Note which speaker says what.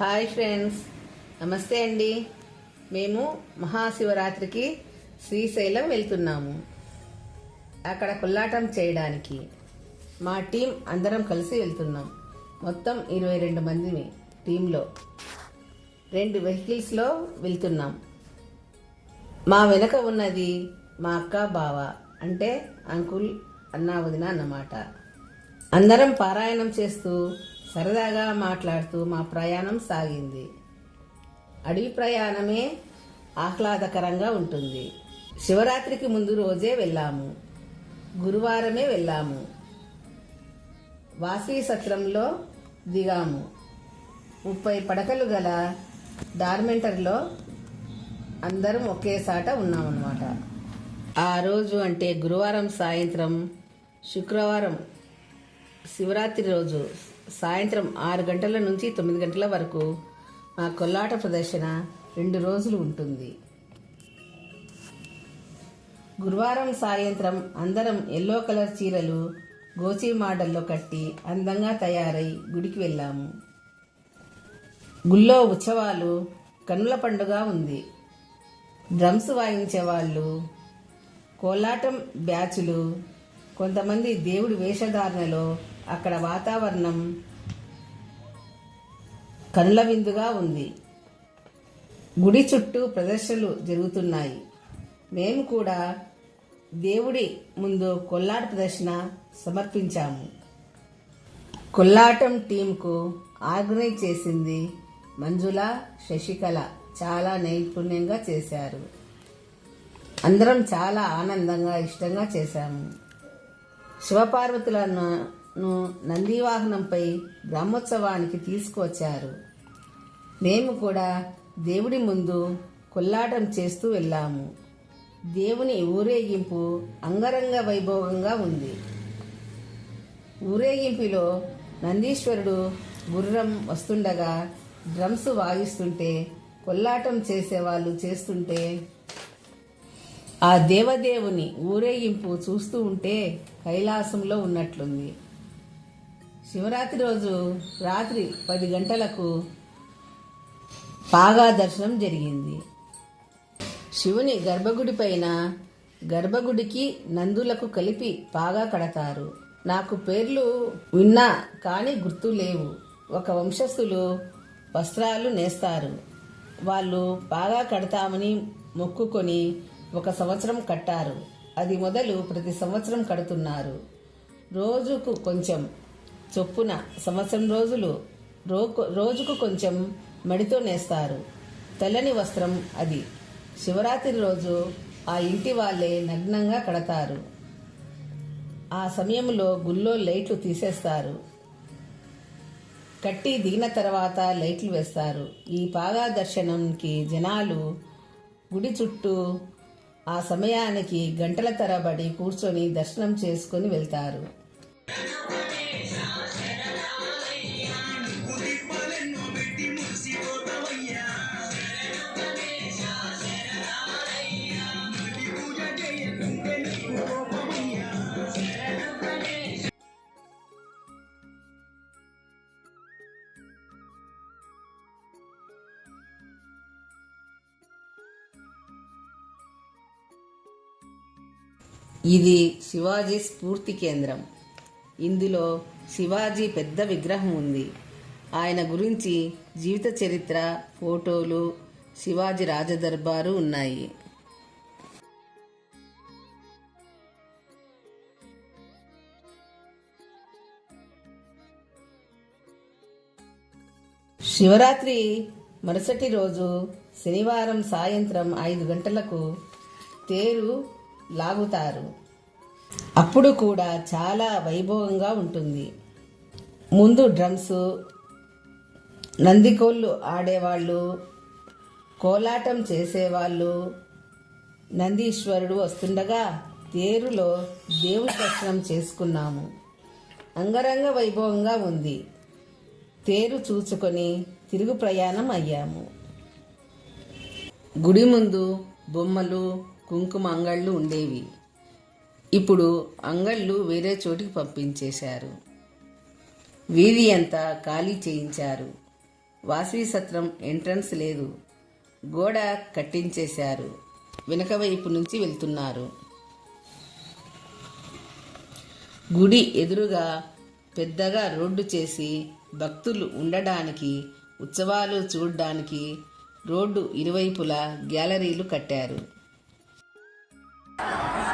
Speaker 1: Hi friends. నమస్తే అండి. మేము మహాశివరాత్రికి శ్రీశైలం వెళ్తున్నాము. అక్కడ కొల్లాటం చేయడానికి మా టీం అందరం కలిసి వెళ్తున్నాం. మొత్తం ఇరవై రెండు మంది టీంలో. రెండు వెహికల్స్లో వెళ్తున్నాం. మా వెనక ఉన్నది మా అక్క బావ అంటే అంకుల్ అన్నా వదిన అన్నమాట. అందరం పారాయణం చేస్తూ సరదాగా మాట్లాడుతూ మా ప్రయాణం సాగింది. అడవి ప్రయాణమే ఆహ్లాదకరంగా ఉంటుంది. శివరాత్రికి ముందు రోజే వెళ్ళాము. గురువారమే వెళ్ళాము. వాసీ సత్రంలో దిగాము. ముప్పై పడకలు గల డార్మెంటర్లో అందరం ఒకేసాట ఉన్నామన్నమాట. ఆ రోజు అంటే గురువారం సాయంత్రం శుక్రవారం శివరాత్రి రోజు సాయంత్రం ఆరు గంటల నుంచి తొమ్మిది గంటల వరకు మా కొల్లాట ప్రదర్శన రెండు రోజులు ఉంటుంది. గురువారం సాయంత్రం అందరం ఎల్లో కలర్ చీరలు గోచి మోడల్లో కట్టి అందంగా తయారై గుడికి వెళ్ళాము. గుళ్ళో ఉత్సవాలు కన్నుల పండుగ ఉంది. డ్రమ్స్ వాయించేవాళ్ళు కోలాటం బ్యాచులు కొంతమంది దేవుడి వేషధారణలో అక్కడ వాతావరణం కనుల విందుగా ఉంది. గుడి చుట్టూ ప్రదర్శనలు జరుగుతున్నాయి. మేము కూడా దేవుడి ముందు కొల్లాట ప్రదర్శన సమర్పించాము. కొల్లాటం టీంకు ఆర్గనైజ్ చేసింది మంజుల శశికళ చాలా నైపుణ్యంగా చేశారు. అందరం చాలా ఆనందంగా ఇష్టంగా చేశాము. శివపార్వతులను ను నందివాహనంపై బ్రహ్మోత్సవానికి తీసుకువచ్చారు. మేము కూడా దేవుడి ముందు కొల్లాటం చేస్తూ వెళ్ళాము. దేవుని ఊరేగింపు అంగరంగ వైభవంగా ఉంది. ఊరేగింపులో నందీశ్వరుడు గుర్రం వస్తుండగా డ్రమ్స్ వాయిస్తుంటే కొల్లాటం చేసేవాళ్ళు చేస్తుంటే ఆ దేవదేవుని ఊరేగింపు చూస్తూ ఉంటే కైలాసంలో ఉన్నట్లుంది. శివరాత్రి రోజు రాత్రి పది గంటలకు పాగా దర్శనం జరిగింది. శివుని గర్భగుడి పైన గర్భగుడికి నందులకు కలిపి పాగా కడతారు. నాకు పేర్లు విన్నా కానీ గుర్తు లేవు. ఒక వంశస్థులు వస్త్రాలు నేస్తారు. వాళ్ళు పాగా కడతామని మొక్కుకొని ఒక సంవత్సరం కట్టారు. అది మొదలు ప్రతి సంవత్సరం కడుతున్నారు. రోజుకు కొంచెం చొప్పున సంవత్సరం రోజులు రోజుకు కొంచెం మడితో నేస్తారు. తెల్లని వస్త్రం అది. శివరాత్రి రోజు ఆ ఇంటి వాళ్ళే నగ్నంగా కడతారు. ఆ సమయంలో గుళ్ళో లైట్లు తీసేస్తారు. కట్టి దిగిన తర్వాత లైట్లు వేస్తారు. ఈ పాగా దర్శనంకి జనాలు గుడి చుట్టూ ఆ సమయానికి గంటల తరబడి కూర్చొని దర్శనం చేసుకుని వెళ్తారు. ఇది శివాజీ స్ఫూర్తి కేంద్రం. ఇందులో శివాజీ పెద్ద విగ్రహం ఉంది. ఆయన గురించి జీవిత చరిత్ర ఫోటోలు శివాజీ రాజదర్బారు ఉన్నాయి. శివరాత్రి మరుసటి రోజు శనివారం సాయంత్రం ఐదు గంటలకు తేరు లాగుతారు. అప్పుడు కూడా చాలా వైభవంగా ఉంటుంది. ముందు డ్రమ్స్ నందికోళ్ళు ఆడేవాళ్ళు కోలాటం చేసేవాళ్ళు నందీశ్వరుడు వస్తుండగా తేరులో దేవుడి దర్శనం చేసుకున్నాము. అంగరంగ వైభవంగా ఉంది. తేరు చూచుకొని తిరుగు ప్రయాణం అయ్యాము. గుడి ముందు బొమ్మలు కుంకుమ అంగళ్ళు ఉండేవి. ఇప్పుడు అంగళ్ళు వేరే చోటికి పంపించేశారు. వీధి అంతా ఖాళీ చేయించారు. వాసవి సత్రం ఎంట్రన్స్ లేదు. గోడ కట్టించేశారు. వెనక వైపు నుంచి వెళ్తున్నారు. గుడి ఎదురుగా పెద్దగా రోడ్డు చేసి భక్తులు ఉండడానికి ఉత్సవాలు చూడడానికి రోడ్డు ఇరువైపులా గ్యాలరీలు కట్టారు. Oh,